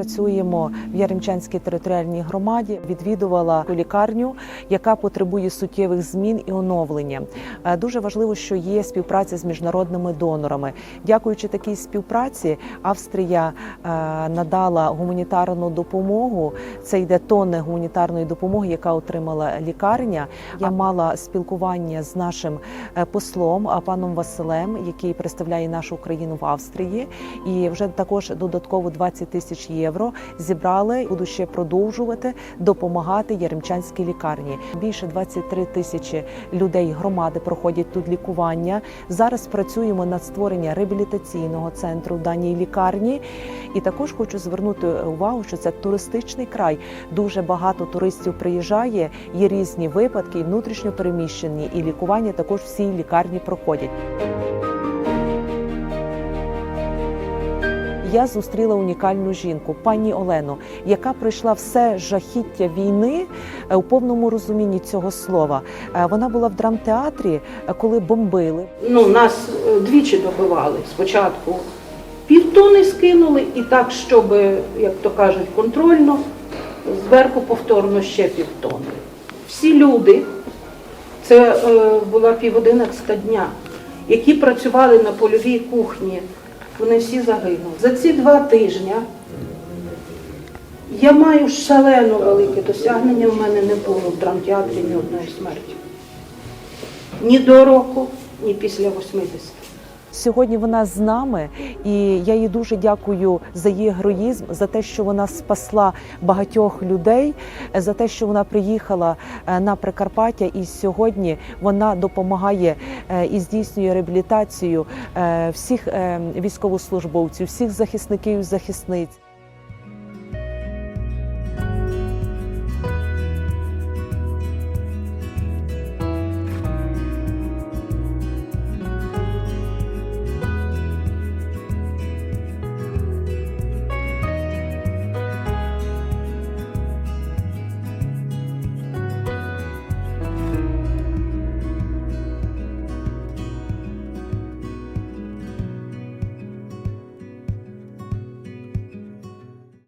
працюємо в Яремчанській територіальній громаді. Відвідувала лікарню, яка потребує суттєвих змін і оновлення. Е, Дуже важливо, що є співпраця з міжнародними донорами. Дякуючи такій співпраці, Австрія е, надала гуманітарну допомогу. Це йде тонни гуманітарної допомоги, яка отримала лікарня. Я мала спілкування з нашим е, послом паном Василем, який представляє нашу Україну в Австрії, і вже також додатково 20 тисяч євро зібрали. Буду ще продовжувати допомагати Яремчанській лікарні. Більше 23 тисячі людей громади проходять тут лікування. Зараз працюємо над створенням реабілітаційного центру в даній лікарні. І також хочу звернути увагу, що це туристичний край. Дуже багато туристів приїжджає. Є різні випадки, і внутрішньо переміщені, і лікування також в цій лікарні проходять. Я зустріла унікальну жінку, пані Олену, яка пройшла все жахіття війни е, у повному розумінні цього слова. Е, Вона була в драмтеатрі, е, коли бомбили. Ну, нас двічі добивали. Спочатку півтони скинули, і так, щоб, як то кажуть, контрольно, зверху повторно ще півтони. Всі люди, це е, була піводинадцята дня, які працювали на польовій кухні, вони всі загинули. За ці два тижні я маю шалено велике досягнення, в мене не було в драмтеатрі ні одної смерті. Ні до року, ні після 80. Сьогодні вона з нами, і я їй дуже дякую за її героїзм, за те, що вона спасла багатьох людей, за те, що вона приїхала е, на Прикарпаття, і сьогодні вона допомагає е, і здійснює реабілітацію е, всіх військовослужбовців, всіх захисників захисниць.